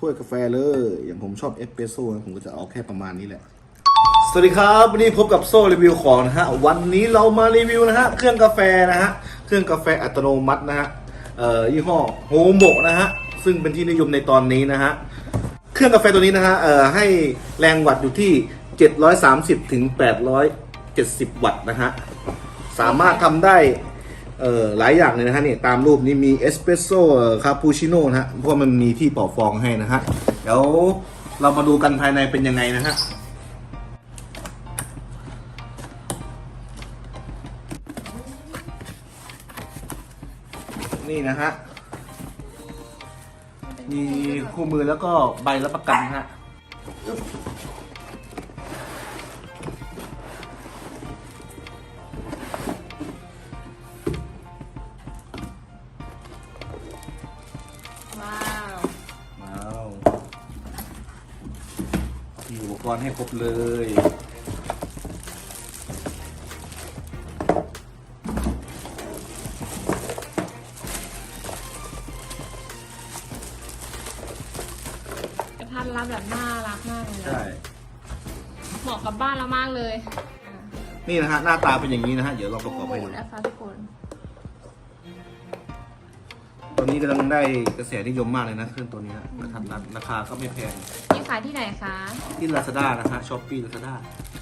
ถ้วยกาแฟเลย อย่างผมชอบเอสเปรสโซ่นะผมก็จะเอาแค่ประมาณนี้แหละ สวัสดีครับ วันนี้พบกับโซ่รีวิวของนะฮะ วันนี้เรามารีวิวนะฮะ เครื่องกาแฟนะฮะ เครื่องกาแฟอัตโนมัตินะฮะ เอ่อ ยี่ห้อโฮโมนะฮะ ซึ่งเป็นที่นิยมในตอนนี้นะฮะ เครื่องกาแฟตัวนี้นะฮะ เอ่อ ให้แรงวัตต์อยู่ที่ 730ถึง870 วัตต์นะฮะ สามารถทำได้ เอ่อหลายอย่างเลยนะฮะเนี่ยตามรูปนี้มีเอสเปรสโซ่คาปูชิโน่นะฮะเพราะมันมีที่เป่าฟองให้นะฮะเดี๋ยวเรามาดูกันภายในเป็นยังไงนะฮะนี่นะฮะ มีคู่มือแล้วก็ใบรับประกันฮะ มีอุปกรณ์ให้ครบเลย กระทัดรัดแบบน่ารักมากเลยนะใช่ เหมาะกับบ้านเรามากเลยอะนี่นะฮะหน้าตาเป็นอย่างนี้นะฮะ เดี๋ยวเราประกอบโอ้ให้โหดูนะคะทุกคนตอ นนี้กำลังได้กระแสนิยมมากเลยนะเครื่องตัวนี้นะกระทัดรัดราคาก็ไม่แพงนี่ขายที่ไหนคะ ที่ Lazada นะฮะช้อปปี้ Lazada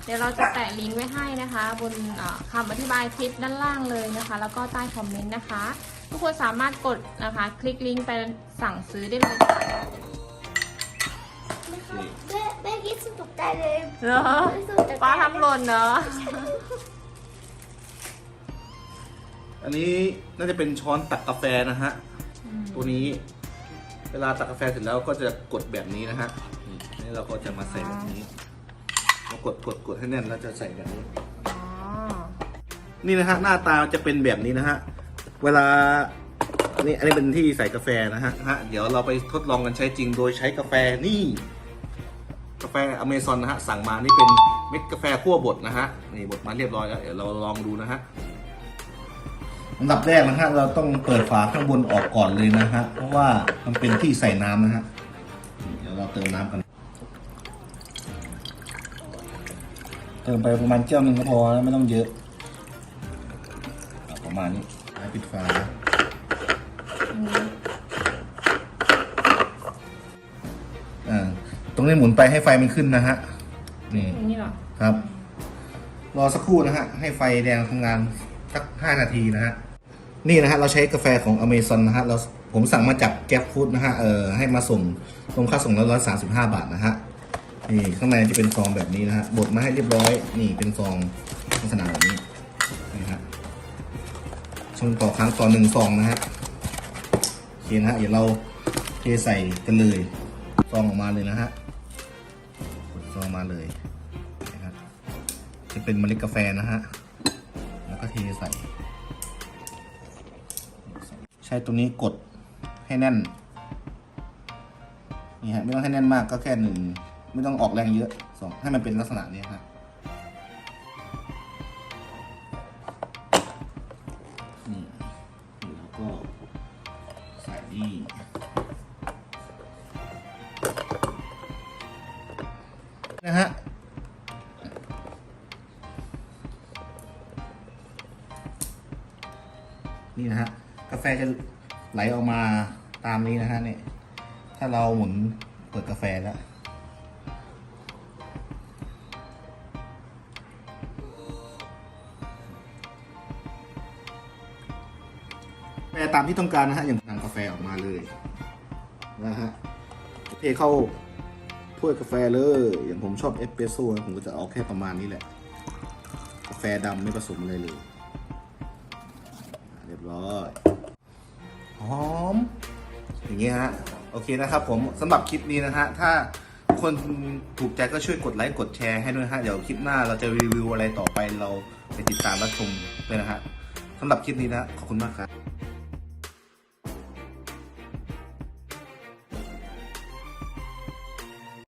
เดี๋ยวเราจะแปะลิงก์ไว้ให้นะคะ บนอ่าคำอธิบายคลิปด้านล่างเลยนะคะ แล้วก็ใต้คอมเมนต์นะคะ ทุกคนสามารถกดนะคะ คลิกลิงก์ไปสั่งซื้อได้เลยค่ะแม่แม่คิดสุดตกใจเลยเหรอป้าทำหล่นเนาะอันนี้น่าจะเป็นช้อนตักกาแฟนะฮะ ตัวนี้ เวลาตักกาแฟเสร็จแล้วก็จะกดแบบนี้นะฮะนี่เราก็จะมาใส่แบบนี้เรากดกดกดให้แน่นแล้วจะใส่แบบนี้ นี่นะฮะหน้าตาจะเป็นแบบนี้นะฮะ เวลาอันนี้อันนี้เป็นที่ใส่กาแฟนะฮะฮะ เดี๋ยวเราไปทดลองกันใช้จริงโดยใช้กาแฟนี่ กาแฟอเมซอนนะฮะ สั่งมานี่เป็นเม็ดกาแฟคั่วบดนะฮะ นี่บดมาเรียบร้อยแล้ว เดี๋ยวเราลองดูนะฮะ อันดับแรกนะฮะเราต้องเปิดฝาข้างบนออกก่อนเลยนะฮะเพราะว่ามันเป็นที่ใส่น้ำนะฮะเดี๋ยวเราเติมน้ำกัน เติมไปประมาณแก้วหนึ่งก็พอนะไม่ต้องเยอะ ประมาณนี้ให้ปิดฝาอ่าตรงนี้หมุนไปให้ไฟมันขึ้นนะฮะนี่อย่างนี้เหรอครับ รอสักครู่นะฮะให้ไฟแดงทำงาน สักห้านาทีนะฮะนี่นะฮะเราใช้กาแฟของอเมซอนนะฮะเราผมสั่งมาจากแก๊ปฟู้ดนะฮะเออให้มาส่งรวมค่าส่งแล้วร้อยสามสิบห้าบาทนะฮะนี่ข้างในจะเป็นซองแบบนี้นะฮะบดมาให้เรียบร้อยนี่เป็นซองลักษณะแบบนี้นี่ฮะชงต่อครั้งต่อหนึ่งซองนะฮะโอเคนะฮะเดี๋ยวเราเทใส่กันเลยซองออกมาเลยนะฮะกดซองมาเลยนะครับจะเป็นเมล็ดกาแฟนะฮะ ใส่ ใช้ตัวนี้กดให้แน่น นี่ฮะไม่ต้องให้แน่นมากก็แค่หนึ่ง ไม่ต้องออกแรงเยอะสองให้มันเป็นลักษณะนี้ครั นี่นะฮะกาแฟจะไหลออกมาตามนี้นะฮะเนี่ยถ้าเราหมุนเปิดกาแฟแล้วกาแฟตามที่ต้องการนะฮะอย่างนำกาแฟออกมาเลยนะฮะเทเข้าถ้วยกาแฟเลย อย่างผมชอบเอสเปรสโซ่นะผมก็จะเอาแค่ประมาณนี้แหละ กาแฟดำไม่ผสมอะไรเลย เรียบร้อยหอม อย่างเงี้ยฮะ โอเคนะครับผมสำหรับคลิปนี้นะฮะ ถ้าคนถูกใจก็ช่วยกดไลค์กดแชร์ให้ด้วยฮะ เดี๋ยวคลิปหน้าเราจะรีวิวอะไรต่อไปเราไปติดตามรับชมเลยนะฮะสำหรับคลิปนี้นะ ขอบคุณมากครับ